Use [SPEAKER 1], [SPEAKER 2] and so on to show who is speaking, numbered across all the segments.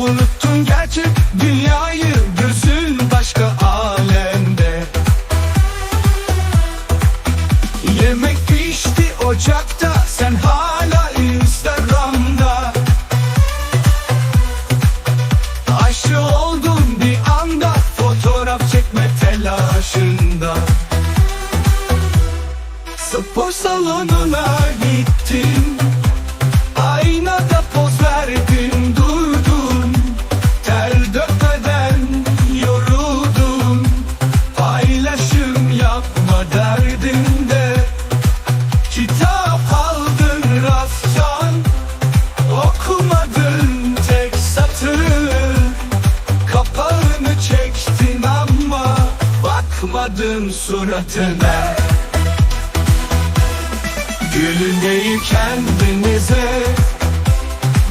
[SPEAKER 1] Unuttun gerçek dünyayı gözün başka alemde. Yemek pişti ocakta sen hala Instagram'da. Aşçı oldun bir anda fotoğraf çekme telaşında. Spor salonuna gittim Bakmadın suratına. Gülün değil kendinize.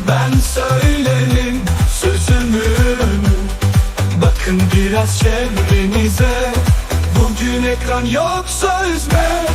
[SPEAKER 1] Ben söylerim sözümü. Bakın biraz çevrenize. Bugün ekran yoksa üzme